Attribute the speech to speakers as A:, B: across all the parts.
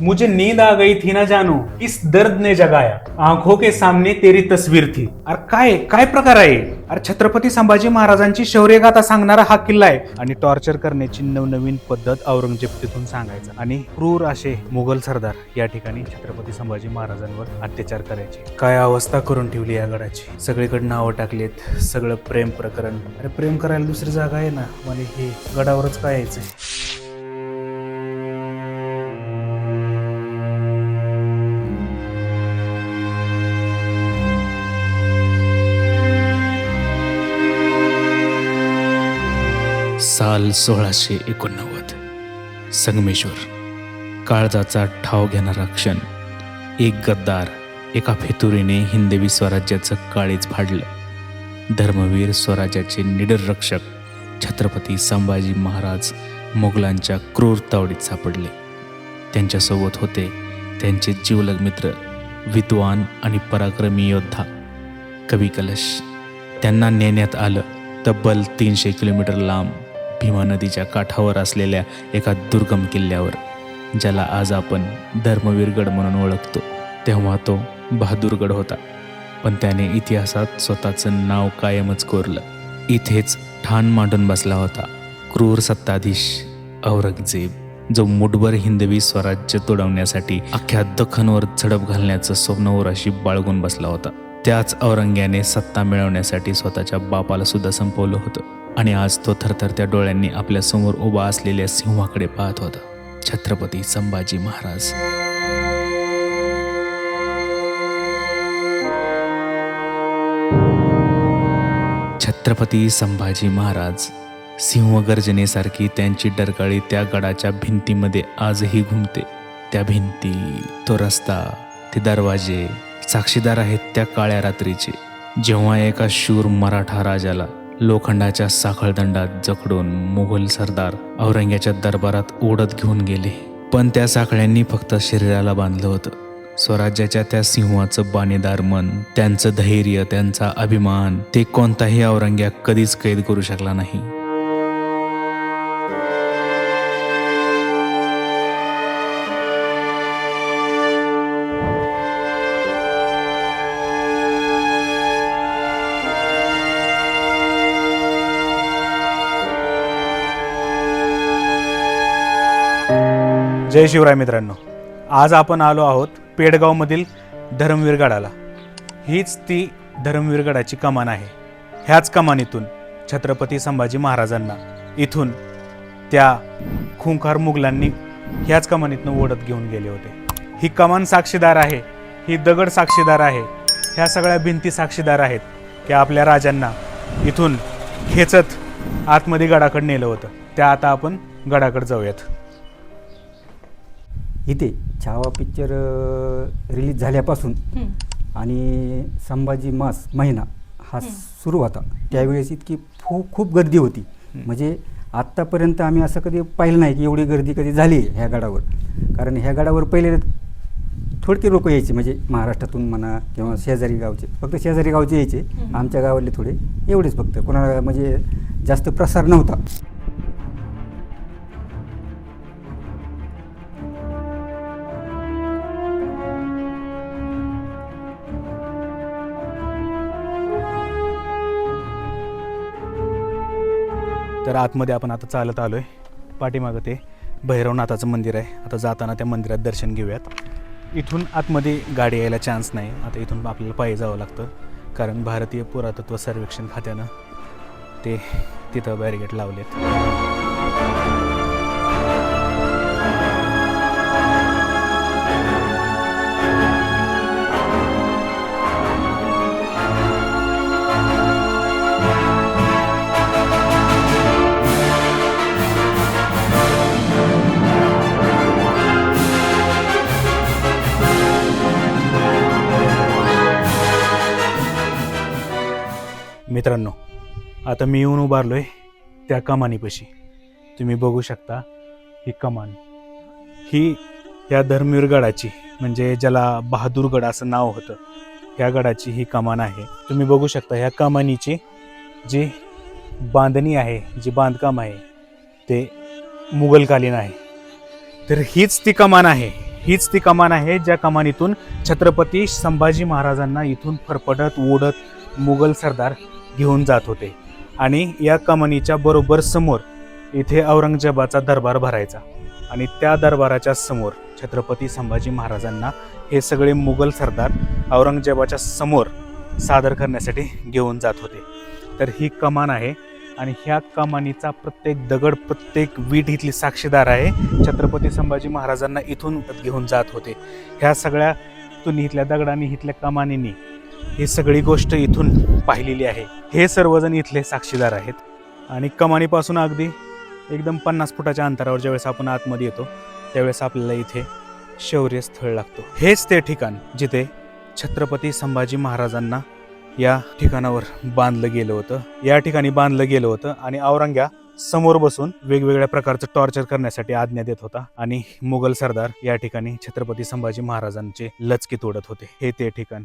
A: मुझे नींद आ गई थी ना जानू। इस दर्द ने जगाया। आंखों के सामने तेरी तस्वीर थी। अरे काय काय प्रकार आहे? अरे छत्रपती संभाजी महाराजांची शौर्यगाथा सांगणारा हा किल्ला आहे. आणि टॉर्चर करण्याची नवनवीन पद्धत औरंगजेब तिथून सांगायचा. आणि क्रूर असे मुघल सरदार या ठिकाणी छत्रपती संभाजी महाराजांवर अत्याचार करायचे. काय अवस्था करून ठेवली या गडाची? सगळीकडे नावं टाकलीत. सगळं प्रेम प्रकरण. अरे प्रेम करायला दुसरी जागा आहे ना? मला हे गडावरच काय यायचंय
B: साल सोळाशे एकोणनव्वद. संगमेश्वर काळजाचा ठाव घेणारा क्षण. एक गद्दार एका फेतुरीने हिंदवी स्वराज्याचं काळीच फाडलं. धर्मवीर स्वराज्याचे निडर रक्षक छत्रपती संभाजी महाराज मोगलांच्या क्रूर तावडीत सापडले. त्यांच्यासोबत होते त्यांचे जीवलग मित्र विद्वान आणि पराक्रमी योद्धा. कवी कलश त्यांना नेण्यात आलं तब्बल तीनशे किलोमीटर लांब. भीमा नदीच्या काठावर असलेल्या एका दुर्गम किल्ल्यावर ज्याला आज आपण धर्मवीरगड म्हणून ओळखतो तेव्हा तो बहादूरगड होता. पण त्याने इतिहासात स्वतःचं नाव कायमच कोरलं. इथेच ठाण मांडून बसला होता क्रूर सत्ताधीश औरंगजेब जो मुठभर हिंदवी स्वराज्य तोडवण्यासाठी अख्ख्या दखनवर झडप घालण्याचं स्वप्नवराशी बाळगून बसला होता. त्याच औरंग्याने सत्ता मिळवण्यासाठी स्वतःच्या बापाला सुद्धा संपवलं होतं. आणि आज तो थरथरत्या डोळ्यांनी आपल्यासमोर उभा असलेल्या सिंहाकडे पाहत होता. छत्रपती संभाजी महाराज. छत्रपती संभाजी महाराज सिंहगर्जनेसारखी त्यांची डरकाळी त्या गडाच्या भिंतीमध्ये आजही घुमते. त्या भिंती तो रस्ता ते दरवाजे साक्षीदार आहेत त्या काळ्या रात्रीचे. जेव्हा एका शूर मराठा राजाला लोखंडाच्या साखळदंडात जखडून मुघल सरदार औरंग्याच्या दरबारात ओढत घेऊन गेले. पण त्या साखळ्यांनी फक्त शरीराला बांधलं होतं. स्वराज्याच्या त्या सिंहाचं बाणेदार मन त्यांचं धैर्य त्यांचा अभिमान ते कोणताही औरंग्या कधीच कैद करू शकला नाही.
A: जय शिवराय मित्रांनो. आज आपण आलो आहोत पेडगावमधील धर्मवीरगडाला. हीच ती धर्मवीरगडाची कमान आहे. ह्याच कमानीतून छत्रपती संभाजी महाराजांना इथून त्या खुंखार मुघलांनी ह्याच कमानीतनं ओढत घेऊन गेले होते. ही कमान साक्षीदार आहे ही दगड साक्षीदार आहे ह्या सगळ्या भिंती साक्षीदार आहेत की आपल्या राजांना इथून खेचत आतमध्ये गडाकडे नेलं होतं. त्या आता आपण गडाकडे जाऊयात.
C: इथे छावा पिक्चर रिलीज झाल्यापासून आणि संभाजी मास महिना हा सुरू होता. त्यावेळेस इतकी खूप खूप गर्दी होती. म्हणजे आत्तापर्यंत आम्ही असं कधी पाहिलं नाही की एवढी गर्दी कधी झाली आहे ह्या गडावर. कारण ह्या गडावर पहिले थोडके लोक यायचे म्हणजे महाराष्ट्रातून म्हणा किंवा शेजारी गावचे. फक्त शेजारी गावचे यायचे. आमच्या गावातले थोडे एवढेच फक्त. कोणाला म्हणजे जास्त प्रसार नव्हता.
A: तर आतमध्ये आपण आता चालत आलो आहे पाठीमागं ते भैरवनाथाचं मंदिर आहे. आता जाताना त्या मंदिरात दर्शन घेऊयात. इथून आतमध्ये गाडी यायला चान्स नाही. आता इथून आपल्याला पायी जावं लागतं. कारण भारतीय पुरातत्व सर्वेक्षण खात्यानं ते तिथं बॅरिगेट लावलेत. आता मी येऊन उभारलो आहे त्या कमानीपाशी. तुम्ही बघू शकता ही कमान. ही या धर्मवीर गडाची म्हणजे ज्याला बहादूरगड असं नाव होतं ह्या गडाची ही कमान आहे. तुम्ही बघू शकता ह्या कमानीची जी बांधणी आहे जी बांधकाम आहे ते मुघलकालीन आहे. तर हीच ती कमान आहे. हीच ती कमान आहे ज्या कमानीतून छत्रपती संभाजी महाराजांना इथून फरफडत ओढत मुघल सरदार घेऊन जात होते. आणि या कमानीच्या बरोबर समोर इथे औरंगजेबाचा दरबार भरायचा. आणि त्या दरबाराच्या समोर छत्रपती संभाजी महाराजांना हे सगळे मुघल सरदार औरंगजेबाच्या समोर सादर करण्यासाठी घेऊन जात होते. तर ही कमान आहे आणि ह्या कमानीचा प्रत्येक दगड प्रत्येक वीट इथली साक्षीदार आहे छत्रपती संभाजी महाराजांना इथून घेऊन जात होते. ह्या सगळ्यातून इथल्या दगडांनी इथल्या कमानींनी ही सगळी गोष्ट इथून पाहिलेली आहे. हे सर्वजण इथले साक्षीदार आहेत. आणि कमानीपासून अगदी एकदम पन्नास फुटाच्या अंतरावर ज्यावेळेस आपण आतमध्ये येतो त्यावेळेस आपल्याला इथे शौर्य स्थळ लागतो. हेच ते ठिकाण जिथे छत्रपती संभाजी महाराजांना या ठिकाणावर बांधलं गेलं होतं. या ठिकाणी बांधलं गेलं होतं आणि औरंग्या समोर बसून वेगवेगळ्या प्रकारचं टॉर्चर करण्यासाठी आज्ञा देत होता आणि मुघल सरदार या ठिकाणी छत्रपती संभाजी महाराजांचे लचकी तोडत होते. हे ते ठिकाण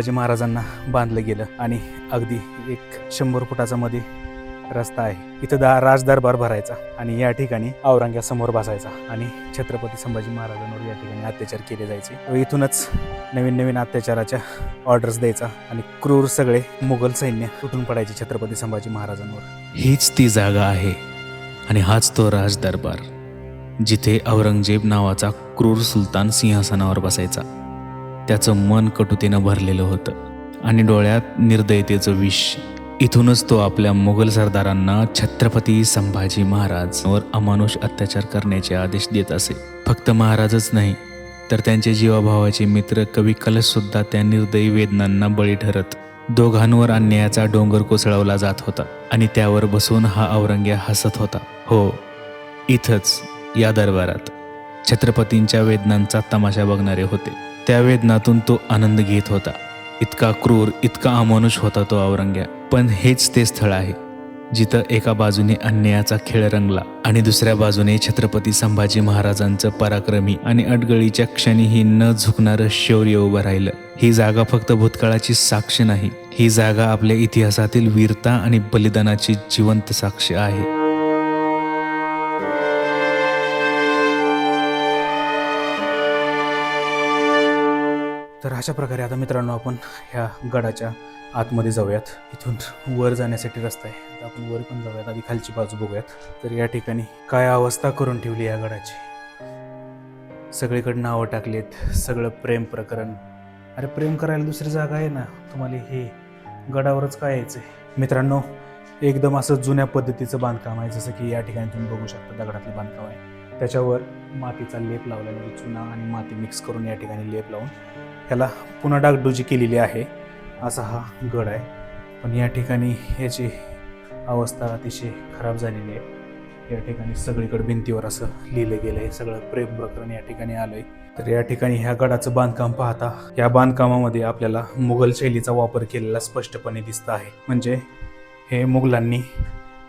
A: संभाजी महाराजांना बांधलं गेलं आणि अगदी एक शंभर फुटाचा मध्ये रस्ता आहे. इथं दा राजदरबार भरायचा आणि या ठिकाणी औरंगासमोर बसायचा आणि छत्रपती संभाजी महाराजांवर या ठिकाणी अत्याचार केले जायचे. व इथूनच नवीन नवीन अत्याचाराच्या ऑर्डर्स द्यायचा आणि क्रूर सगळे मुघल सैन्य तुटून पडायचे छत्रपती संभाजी महाराजांवर.
B: हीच ती जागा आहे आणि हाच तो राजदरबार जिथे औरंगजेब नावाचा क्रूर सुलतान सिंहासनावर बसायचा. त्याचं मन कटुतेनं भरलेलं होतं. आणि डोळ्यात निर्दयतेचं विष. इथूनच तो आपल्या मुघल सरदारांना छत्रपती संभाजी महाराजवर अमानुष अत्याचार करण्याचे आदेश देत असे. फक्त महाराजच नाही तर त्यांचे जीवाभावाचे मित्र कवी कलशसुद्धा त्या निर्दयी वेदनांना बळी ठरत दोघांवर अन्यायाचा डोंगर कोसळवला जात होता आणि त्यावर बसून हा औरंग्या हसत होता. हो इथंच या दरबारात. छत्रपतींच्या वेदनांचा तमाशा बघणारे होते. त्या वेदनातून तो आनंद घेत होता. इतका क्रूर इतका अमानुष होता तो औरंग्या. पण हेच ते स्थळ आहे जिथं एका बाजूने अन्यायाचा खेळ रंगला आणि दुसऱ्या बाजूने छत्रपती संभाजी महाराजांचं पराक्रमी आणि अडगळीच्या क्षणीही न झुकणारं शौर्य उभं राहिलं. ही जागा फक्त भूतकाळाची साक्ष नाही ही जागा आपल्या इतिहासातील वीरता आणि बलिदानाची जिवंत साक्ष आहे.
A: अशा प्रकारे आता मित्रांनो आपण ह्या गडाच्या आतमध्ये जाऊयात. इथून वर जाण्यासाठी रस्ता आहे. आता आपण वर पण जाऊयात. आधी खालची बाजू बघूयात. तर या ठिकाणी काय अवस्था करून ठेवली या गडाची? सगळीकडे नावं टाकलीत. सगळं प्रेम प्रकरण. अरे प्रेम करायला दुसरी जागा आहे ना. तुम्हाला हे गडावरच काय यायचंय? मित्रांनो एकदम असं जुन्या पद्धतीचं बांधकाम आहे. जसं की या ठिकाणी तुम्ही बघू शकता दगडातलं बांधकाम आहे. त्याच्यावर मातीचा लेप लावला म्हणजे चुना आणि माती मिक्स करून या ठिकाणी लेप लावून. ह्याला पुन्हा डागडुजी केलेली आहे. असा हा गड आहे. पण या ठिकाणी ह्याची अवस्था अतिशय खराब झालेली आहे. या ठिकाणी सगळीकडे भिंतीवर असं लिहिलं गेलं आहे सगळं प्रेम प्रकरण या ठिकाणी आलंय. तर या ठिकाणी ह्या गडाचं बांधकाम पाहता या बांधकामामध्ये आपल्याला मुघल शैलीचा वापर केलेला स्पष्टपणे दिसत आहे. म्हणजे हे मुघलांनी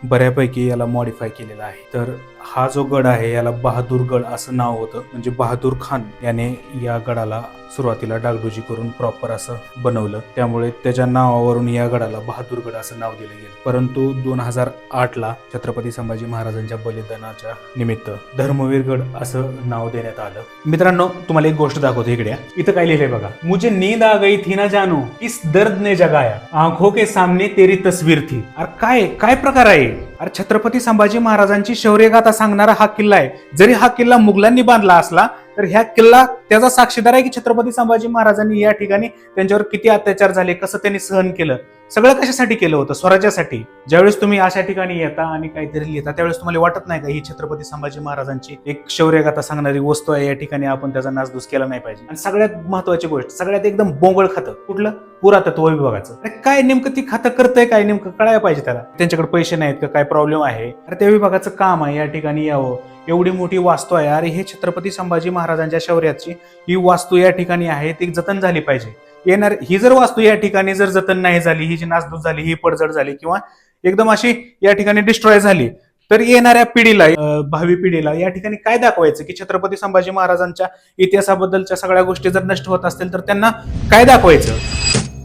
A: बऱ्यापैकी याला मॉडीफाय केलेलं आहे. तर हा जो गड आहे याला बहादूर गड असं नाव होतं. म्हणजे बहादूर खान याने या गडाला सुरुवातीला डागडुजी करून प्रॉपर असं बनवलं. त्यामुळे त्याच्या नावावरून या गडाला बहादूरगड असं नाव दिलं गेलं. परंतु दोन हजार आठ ला छत्रपती संभाजी महाराजांच्या बलिदानाच्या निमित्त धर्मवीर गड असं नाव देण्यात आलं. मित्रांनो तुम्हाला एक गोष्ट दाखवतो इकडे. इथं काय लिहिलंय बघा. मुझे नींद आ गई थी ना जानू. इस दर्द ने जगाया. आंखों के सामने तेरी तस्वीर थी. अरे काय काय प्रकार आहे? अरे छत्रपती संभाजी महाराजांची शौर्यगाथा सांगणारा हा किल्ला आहे. जरी हा किल्ला मुघलांनी बांधला असला तर ह्या किल्ला त्याचा साक्षीदार आहे की छत्रपती संभाजी महाराजांनी या ठिकाणी त्यांच्यावर किती अत्याचार झाले कसं त्यांनी सहन केलं?
D: सगळं कशासाठी केलं होतं? स्वराज्यासाठी. ज्यावेळेस तुम्ही अशा ठिकाणी येता आणि काहीतरी लिहिता त्यावेळेस तुम्हाला वाटत नाही का ही छत्रपती संभाजी महाराजांची एक शौर्यगाथा सांगणारी वस्तू आहे? या ठिकाणी आपण त्याचा नासधूस केला नाही पाहिजे. आणि सगळ्यात महत्वाची गोष्ट सगळ्यात एकदम बोंगळ खातं कुठलं? पुरातत्व विभागाचं. अरे काय नेमकं ती खातं करतंय? काय नेमकं कळायला पाहिजे त्याला? त्यांच्याकडे पैसे नाहीत का? काय प्रॉब्लेम आहे? अरे त्या विभागाचं काम आहे या ठिकाणी यावं. एवढी मोठी वास्तू आहे. अरे हे छत्रपती संभाजी महाराजांच्या शौर्याची ही वास्तू या ठिकाणी आहे ती जतन झाली पाहिजे. येणार ही जर वास्तू या ठिकाणी जर जतन नाही झाली ही जी नासधूस झाली ही पडझड झाली किंवा एकदम अशी या ठिकाणी डिस्ट्रॉय झाली तर येणाऱ्या पिढीला भावी पिढीला या ठिकाणी काय दाखवायचं की छत्रपती संभाजी महाराजांच्या इतिहासाबद्दलच्या सगळ्या गोष्टी जर नष्ट होत असतील तर त्यांना काय दाखवायचं?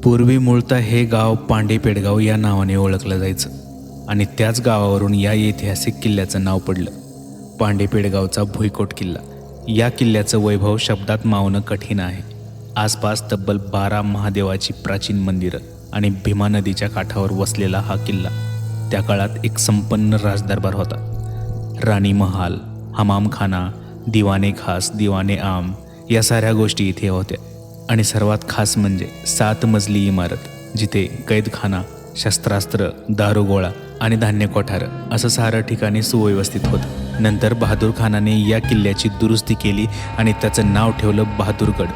A: पूर्वी मूळतः हे गाव पांडे पेडगाव या नावाने ओळखलं जायचं आणि त्याच गावावरून या ऐतिहासिक किल्ल्याचं नाव पडलं. पांडे पेडगावचा भुईकोट किल्ला. या किल्ल्याचं वैभव शब्दात मावणं कठीण आहे. आसपास तब्बल बारा महादेवाची प्राचीन मंदिरं आणि भीमा नदीच्या काठावर वसलेला हा किल्ला त्या काळात एक संपन्न राजदरबार होता. राणी महाल हमामखाना दिवाने खास दिवाने आम या साऱ्या गोष्टी इथे होत्या. आणि सर्वात खास म्हणजे सात मजली इमारत जिथे कैदखाना शस्त्रास्त्र दारुगोळा आणि धान्य कोठारं असं सारं ठिकाणी सुव्यवस्थित होतं. नंतर बहादूर खानाने या किल्ल्याची दुरुस्ती केली आणि त्याचं नाव ठेवलं बहादूरगड.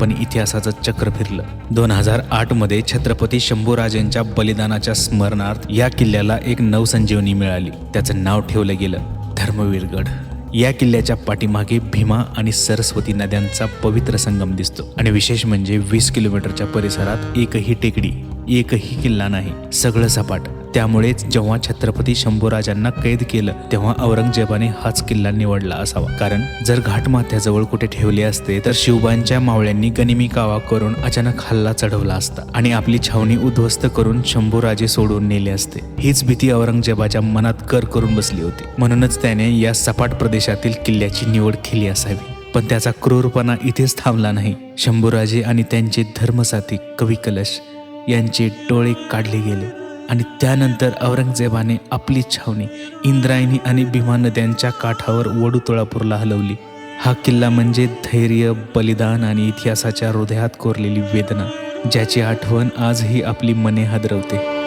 A: पण इतिहासाचं चक्र फिरलं. दोन हजार आठमध्ये छत्रपती शंभूराजेंच्या बलिदानाच्या स्मरणार्थ या किल्ल्याला एक नवसंजीवनी मिळाली. त्याचं नाव ठेवलं गेलं धर्मवीरगड. या किल्ल्याच्या पाठीमागे भीमा आणि सरस्वती नद्यांचा पवित्र संगम दिसतो. आणि विशेष म्हणजे वीस किलोमीटरच्या परिसरात एकही टेकडी एकही किल्ला नाही सगळं सपाट. त्यामुळेच जेव्हा छत्रपती शंभूराजांना कैद केलं तेव्हा औरंगजेबाने हाच किल्ला निवडला असावा. कारण जर घाटमाथ्याजवळ कुठे ठेवले असते तर शिवबांच्या मावळ्यांनी गनिमी कावा करून अचानक हल्ला चढवला असता आणि आपली छावणी उद्ध्वस्त करून शंभूराजे सोडून नेले असते. हीच भीती औरंगजेबाच्या मनात कर करून बसली होती. म्हणूनच त्याने या सपाट प्रदेशातील किल्ल्याची निवड केली असावी. पण त्याचा क्रूरपणा इथेच थांबला नाही. शंभूराजे आणि त्यांचे धर्मसाथी कवी कलश यांचे डोळे काढले गेले. आणि त्यानंतर औरंगजेबाने आपली छावणी इंद्रायणी आणि भीमा नद्यांच्या काठावर वडुतोळापूरला हलवली. हा किल्ला म्हणजे धैर्य बलिदान आणि इतिहासाच्या हृदयात कोरलेली वेदना ज्याची आठवण आजही आपली मने हादरवते.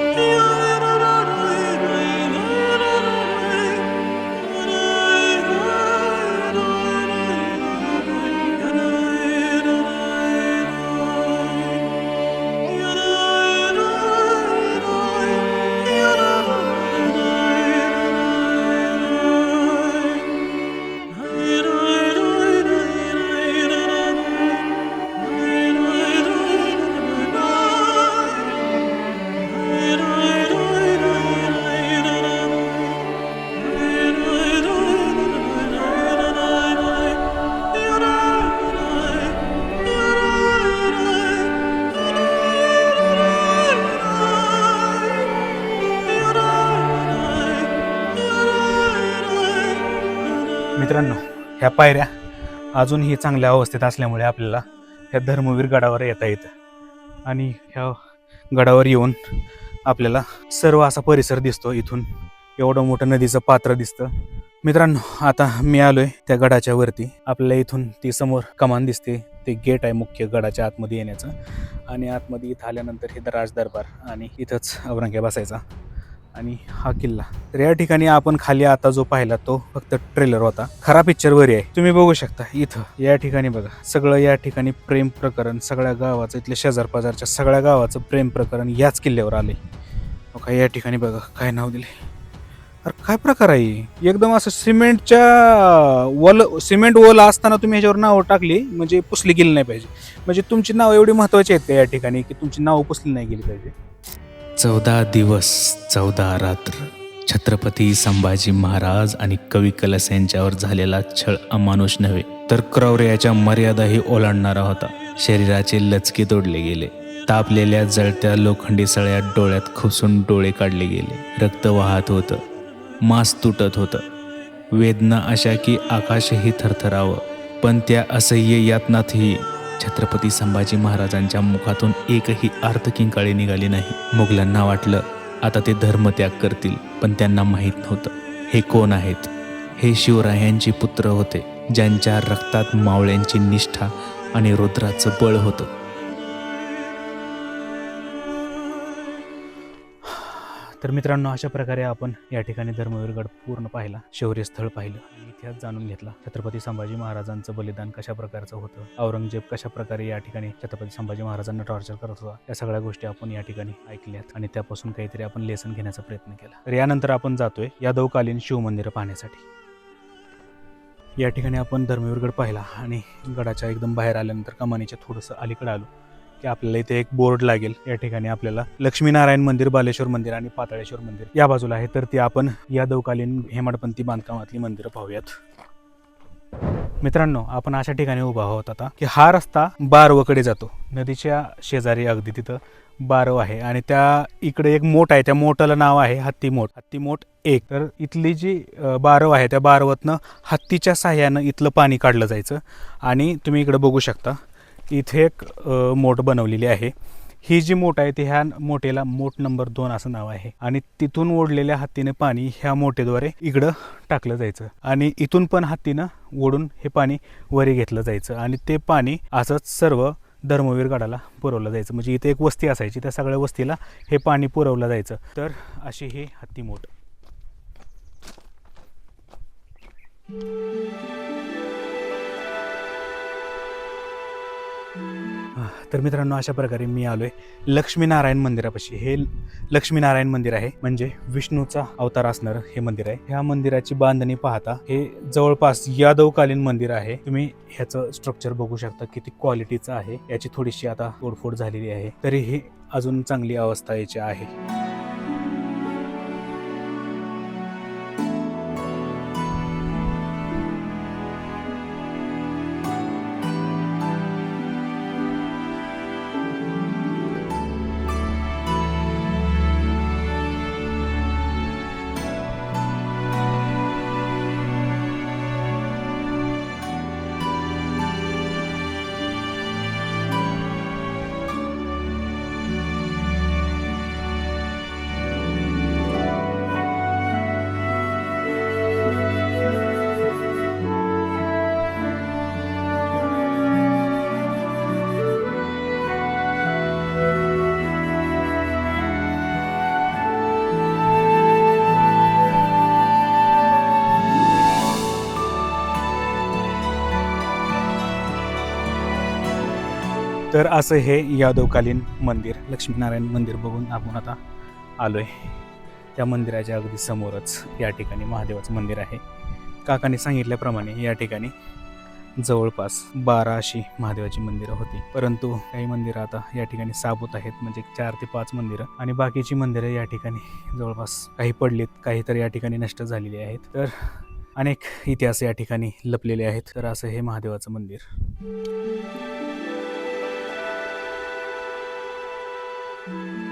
D: ह्या पायऱ्या अजूनही चांगल्या अवस्थेत असल्यामुळे आपल्याला ह्या धर्मवीर गडावर येता येतं. आणि ह्या गडावर येऊन आपल्याला सर्व असा परिसर दिसतो. इथून एवढं मोठं नदीचं पात्र दिसतं. मित्रांनो आता मी आलोय त्या गडाच्या वरती. आपल्याला इथून ती समोर कमान दिसते. ते गेट आहे मुख्य गडाच्या आतमध्ये येण्याचं. आणि आतमध्ये इथं आल्यानंतर हे राजदरबार आणि इथंच औरंग्या बसायचा आणि हा किल्ला. तर या ठिकाणी आपण खाली आता जो पाहिला तो फक्त ट्रेलर होता. खरा पिक्चर वरी आहे. तुम्ही बघू शकता इथं. या ठिकाणी बघा. सगळं या ठिकाणी प्रेम प्रकरण सगळ्या गावाचं इथल्या शेजार पाजारच्या सगळ्या गावाचं प्रेम प्रकरण याच किल्ल्यावर आले बघा हो या ठिकाणी बघा. काय नाव दिले अरे काय प्रकार आहे? एकदम असं सिमेंटच्या वल सिमेंट वल असताना तुम्ही ह्याच्यावर नावं टाकली म्हणजे पुसली गेली नाही पाहिजे. म्हणजे तुमची नावं एवढी महत्वाची आहेत या ठिकाणी की तुमची नावं पुसली नाही गेली पाहिजे?
A: चौदा दिवस चौदा रात्र. छत्रपती संभाजी महाराज आणि कवी कलस यांच्यावर झालेला छळ अमानुष नव्हे तर क्रौर्याच्या मर्यादाही ओलांडणारा होता. शरीराचे लचके तोडले गेले. तापलेल्या जळत्या लोखंडी सळ्यात डोळ्यात खुसून डोळे काढले गेले. रक्त वाहत होतं. मांस तुटत होतं. वेदना अशा की आकाशही थरथरावं. पण त्या असह्य यातनातही छत्रपती संभाजी महाराजांच्या मुखातून एकही अर्थ किंकाळी निघाली नाही. मुघलांना वाटलं आता ते धर्मत्याग करतील पण त्यांना माहीत नव्हतं. हे कोण आहेत? हे शिवरायांचे पुत्र होते ज्यांच्या रक्तात मावळ्यांची निष्ठा आणि रुद्राचं बळ होतं. तर मित्रांनो अशा प्रकारे आपण या ठिकाणी धर्मवीरगड पूर्ण पाहिला शौर्य स्थळ पाहिलं आणि इतिहास जाणून घेतला. छत्रपती संभाजी महाराजांचं बलिदान कशा प्रकारचं होतं औरंगजेब कशा प्रकारे या ठिकाणी छत्रपती संभाजी महाराजांना टॉर्चर करत होता या सगळ्या गोष्टी आपण या ठिकाणी ऐकल्यात आणि त्यापासून काहीतरी आपण लेसन घेण्याचा प्रयत्न केला. तर यानंतर आपण जातोय यादवकालीन शिवमंदिरं पाहण्यासाठी. या ठिकाणी आपण धर्मवीरगड पाहिला आणि गडाच्या एकदम बाहेर आल्यानंतर कमानीच्या थोडंसं अलीकडे आलो. की आपल्याला इथे एक बोर्ड लागेल. या ठिकाणी आपल्याला लक्ष्मीनारायण मंदिर बालेश्वर मंदिर आणि पाताळेश्वर मंदिर या बाजूला आहे. तर ती आपण यादवकालीन हेमाडपंथी बांधकामातली मंदिरं पाहूयात. मित्रांनो आपण अशा ठिकाणी उभा आहोत आता की हा रस्ता बारवकडे जातो. नदीच्या शेजारी अगदी तिथं बारव आहे आणि त्या इकडे एक मोठ आहे. त्या मोठाला नाव आहे हत्ती मोठ. हत्ती मोठ एक. तर इथली जी बारव आहे त्या बारवतनं हत्तीच्या साह्यानं इथलं पाणी काढलं जायचं. आणि तुम्ही इकडे बघू शकता. इथे एक मोट मोठ बनवलेली आहे. ही जी मोठ आहे ती ह्या मोठेला मोठ नंबर दोन असं नाव आहे. आणि तिथून ओढलेल्या हत्तीने पाणी ह्या मोटेद्वारे इकडं टाकलं जायचं. आणि इथून पण हत्तीनं ओढून हे पाणी वरी घेतलं जायचं. आणि ते पाणी असंच सर्व धर्मवीर गडाला पुरवलं जायचं. म्हणजे इथे एक वस्ती असायची त्या सगळ्या वस्तीला हे पाणी पुरवलं जायचं. तर अशी ही हत्ती मोठ. तर मित्रांनो अशा प्रकारे मी आलोय लक्ष्मीनारायण मंदिरापाशी. हे लक्ष्मीनारायण मंदिर आहे म्हणजे विष्णूचा अवतार असणार हे मंदिर आहे. ह्या मंदिराची बांधणी पाहता हे जवळपास यादवकालीन मंदिर आहे. तुम्ही ह्याचं स्ट्रक्चर बघू शकता किती क्वालिटीचं आहे. याची थोडीशी आता तोडफोड झालेली आहे. तरीही अजून चांगली अवस्था याची आहे. तर असं हे यादवकालीन मंदिर लक्ष्मीनारायण मंदिर बघून आपण आता आलोय. त्या मंदिराच्या अगदी समोरच या ठिकाणी महादेवाचं मंदिर आहे. काकाने सांगितल्याप्रमाणे या ठिकाणी जवळपास बारा अशी महादेवाची मंदिरं होती. परंतु काही मंदिरं आता या ठिकाणी साबूत आहेत म्हणजे चार ते पाच मंदिरं. आणि बाकीची मंदिरं या ठिकाणी जवळपास काही पडलीत काही तर या ठिकाणी नष्ट झालेली आहेत. तर अनेक इतिहास या ठिकाणी लपलेले आहेत. तर असं हे महादेवाचं मंदिर. तर मित्रांनो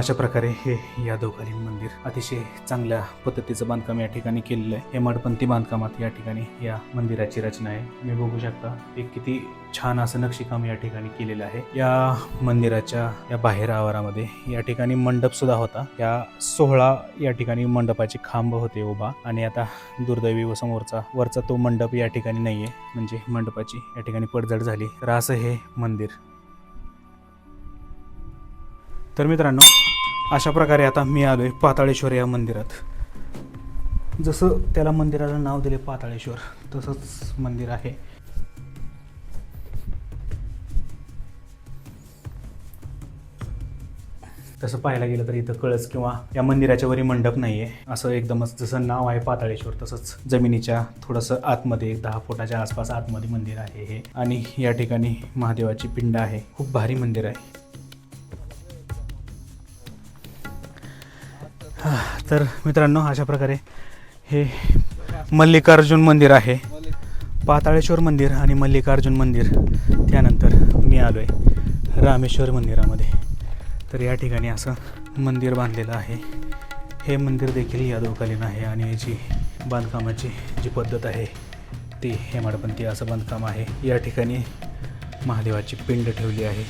A: अशा प्रकारे हे यादवकालीन मंदिर अतिशय चांगल्या पद्धतीचं बांधकाम या ठिकाणी केलेलं आहे. हेमाडपंथी बांधकामात या ठिकाणी या मंदिराची रचना आहे. तुम्ही बघू शकता एक किती छान असं नक्षीकाम या ठिकाणी केलेलं आहे. या मंदिराच्या या बाहेर आवारामध्ये या ठिकाणी मंडप सुद्धा होता. या सोहळा या ठिकाणी मंडपाचे खांब होते उभा आणि आता दुर्दैवी व समोरचा वरचा तो मंडप या ठिकाणी नाहीये. म्हणजे मंडपाची या ठिकाणी पडझड झाली. तर असं हे मंदिर. तर मित्रांनो अशा प्रकारे आता मी आलो आहे पाताळेश्वर या मंदिरात. जसं त्याला मंदिराला नाव दिले पाताळेश्वर तसंच मंदिर आहे. तसं पाहायला गेलं तर इथं कळस किंवा या मंदिराच्या वरी मंडप नाही आहे असं एकदमच जसं नाव आहे पाताळेश्वर तसंच जमिनीच्या थोडंसं आतमध्ये एक दहा फुटाच्या आसपास आतमध्ये मंदिर आहे हे. आणि या ठिकाणी महादेवाची पिंड आहे. खूप भारी मंदिर आहे. तर मित्रांनो अशा प्रकारे हे मल्लिकार्जुन मंदिर आहे. पाताळेश्वर मंदिर आणि मल्लिकार्जुन मंदिर. त्यानंतर मी आलो आहे रामेश्वर मंदिरामध्ये. तर या ठिकाणी असं मंदिर बांधलेलं आहे. हे मंदिर देखील यादवकालीन आहे आणि याची बांधकामाची जी पद्धत आहे ती हेमाडपंथी असं बांधकाम आहे. या ठिकाणी महादेवाची पिंड ठेवली आहे.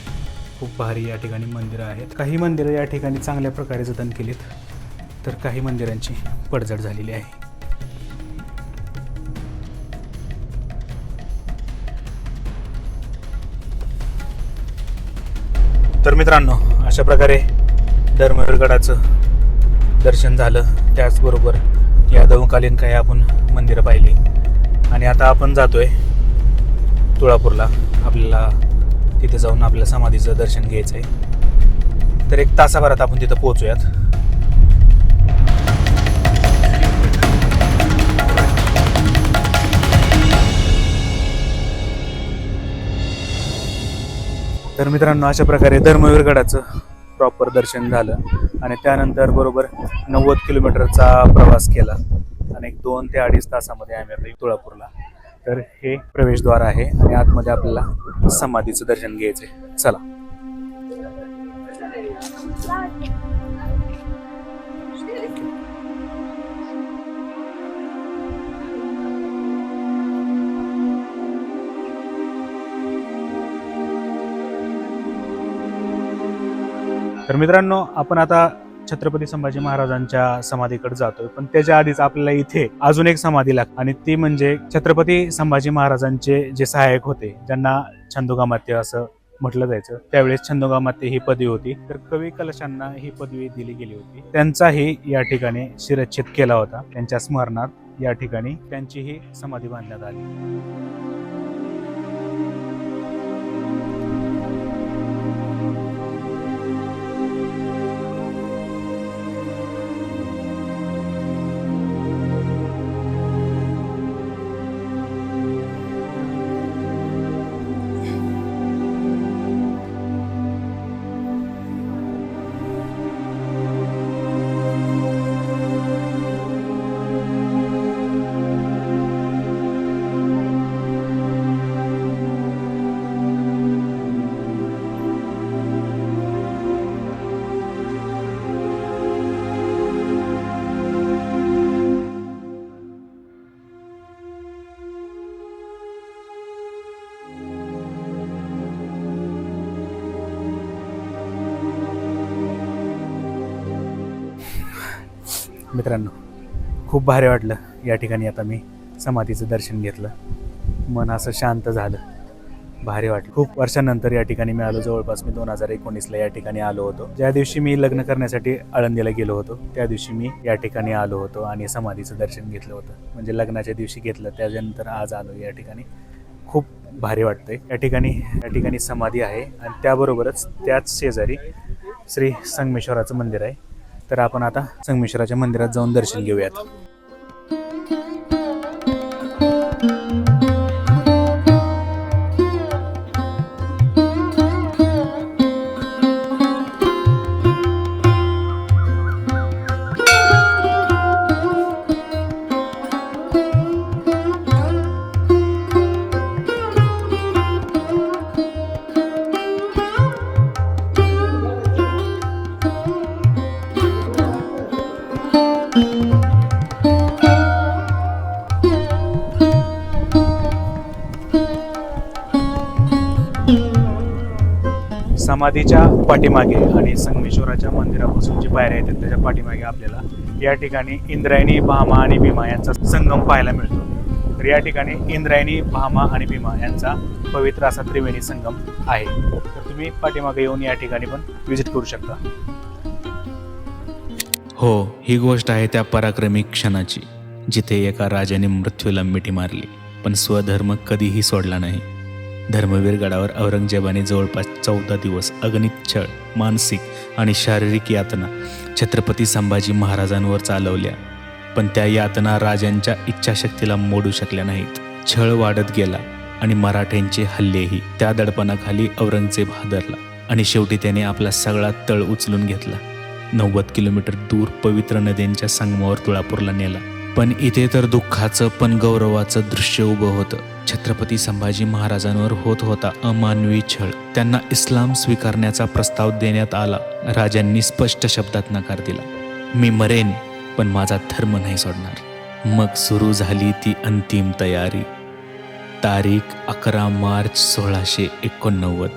A: खूप भारी या ठिकाणी मंदिरं आहेत. काही मंदिरं या ठिकाणी चांगल्या प्रकारे जतन केलीत. तर काही मंदिरांची पडझड झालेली आहे. तर मित्रांनो अशा प्रकारे धर्मवीरगडाचं दर्शन झालं. त्याचबरोबर यादवकालीन काही आपण मंदिरं पाहिली. आणि आता आपण जातोय तुळापूरला. आपल्याला तिथे जाऊन आपल्या समाधीचं दर्शन घ्यायचं आहे तर एक तासाभरात आपण तिथं पोहोचूयात. तर मित्रांनो अशा प्रकारे धर्मवीर गडाचं प्रॉपर दर्शन झालं आणि त्यानंतर बरोबर नव्वद किलोमीटरचा प्रवास केला आणि एक दोन ते अडीच तासामध्ये आम्ही आता तुळापूरला. तर हे प्रवेशद्वार आहे आणि आतमध्ये आपल्याला समाधीचं दर्शन घ्यायचंय. चला. तर मित्रांनो आपण आता छत्रपती संभाजी महाराजांच्या समाधीकडे जातोय. पण त्याच्या आधीच आपल्याला इथे अजून एक समाधी लागते आणि ती म्हणजे छत्रपती संभाजी महाराजांचे जे सहाय्यक होते ज्यांना छंदोगामात्य असं म्हटलं जायचं. त्यावेळेस छंदोगामाते ही पदवी होती. तर कवी कलशांना ही पदवी दिली गेली होती. त्यांचाही या ठिकाणी शिरच्छेद केला होता. त्यांच्या स्मरणात या ठिकाणी त्यांची ही समाधी बांधण्यात आली. मित्रांनो खूप भारी वाटलं या ठिकाणी आता मी समाधीचं दर्शन घेतलं. मन असं शांत झालं. भारी वाटलं. खूप वर्षानंतर या ठिकाणी मी आलो. जवळपास मी दोन हजार एकोणीसला या ठिकाणी आलो होतो. ज्या दिवशी मी लग्न करण्यासाठी आळंदीला गेलो होतो त्या दिवशी मी या ठिकाणी आलो होतो आणि समाधीचं दर्शन घेतलं होतं. म्हणजे लग्नाच्या दिवशी घेतलं त्याच्यानंतर आज आलो या ठिकाणी. खूप भारी वाटतंय. या ठिकाणी या ठिकाणी समाधी आहे आणि त्याबरोबरच त्याच शेजारी श्री संगमेश्वराचं मंदिर आहे. तर आपण आता संगमेश्वराच्या मंदिरात जाऊन दर्शन घेऊयात. समाधीच्या पाठीमागे आणि संगमेश्वराच्या मंदिरापासून जी पायऱ्या येतात त्याच्या पाठीमागे आपल्याला या ठिकाणी इंद्रायणी भामा आणि भीमा यांचा संगम पाहायला मिळतो. तर या ठिकाणी इंद्रायणी भामा आणि भीमा यांचा पवित्र असा त्रिवेणी संगम आहे. तर तुम्ही पाठीमागे येऊन या ठिकाणी पण व्हिजिट करू शकता.
B: हो ही गोष्ट आहे त्या पराक्रमी क्षणाची
A: जिथे एका राजाने मृत्यूला मिठी मारली पण स्वधर्म कधीही सोडला नाही. धर्मवीर गडावर औरंगजेबाने जवळपास चौदा दिवस अगणित छळ मानसिक आणि शारीरिक यातना छत्रपती संभाजी महाराजांवर चालवल्या. पण त्या यातना राजांच्या इच्छाशक्तीला मोडू शकल्या नाहीत. छळ वाढत गेला आणि मराठ्यांचे हल्लेही त्या दडपणाखाली औरंगजेब हादरला आणि शेवटी त्याने आपला सगळा तळ उचलून घेतला. नव्वद किलोमीटर दूर पवित्र नद्यांच्या संगमावर तुळापूरला नेला. पण इथे तर दुःखाचं पण गौरवाचं दृश्य उभं होतं. छत्रपती संभाजी महाराजांवर होत होता अमानवी छळ. त्यांना इस्लाम स्वीकारण्याचा प्रस्ताव देण्यात आला. राजांनी स्पष्ट शब्दात नकार दिला. मी मरेन पण माझा धर्म नाही सोडणार. मग सुरू झाली ती अंतिम तयारी. तारीख अकरा मार्च सोळाशे एकोणनव्वद.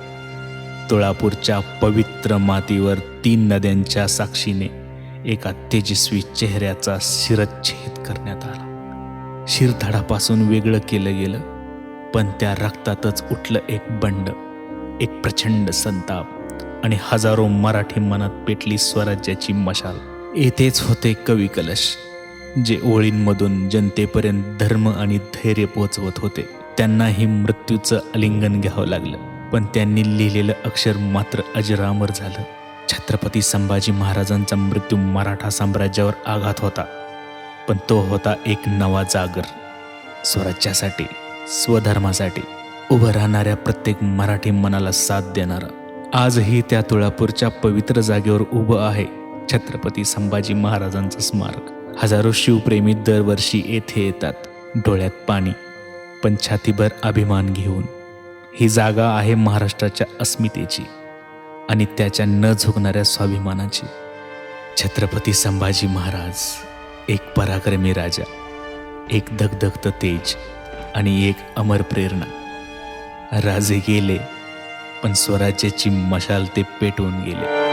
A: तुळापूरच्या पवित्र मातीवर तीन नद्यांच्या साक्षीने एका तेजस्वी चेहऱ्याचा शिरच्छेद करण्यात आला. शिरधडापासून वेगळं केलं गेलं पण त्या रक्तातच उठलं एक बंड एक प्रचंड संताप आणि हजारो मराठी मनात पेटली स्वराज्याची मशाल. येथेच होते कवी कलश जे ओळींमधून जनतेपर्यंत धर्म आणि धैर्य पोचवत होते. त्यांनाही मृत्यूचं आलिंगन घ्यावं लागलं पण त्यांनी लिहिलेलं अक्षर मात्र अजरामर झालं. छत्रपती संभाजी महाराजांचा मृत्यू मराठा साम्राज्यावर आघात होता. पण तो होता एक नवा जागर. स्वराज्यासाठी स्वधर्मासाठी उभं राहणाऱ्या प्रत्येक मराठी मनाला साथ देणारा. आजही त्या तुळापूरच्या पवित्र जागेवर उभं आहे छत्रपती संभाजी महाराजांचं स्मारक. हजारो शिवप्रेमी दरवर्षी येथे येतात डोळ्यात पाणी पण छातीभर अभिमान घेऊन. ही जागा आहे महाराष्ट्राच्या अस्मितेची. आणि त्याच्या न झुकणाऱ्या स्वाभिमानाची. छत्रपती संभाजी महाराज एक पराक्रमी राजा एक धगधगत तेज आणि एक अमर प्रेरणा. राजे गेले पण स्वराज्याची मशाल ते पेटवून गेले.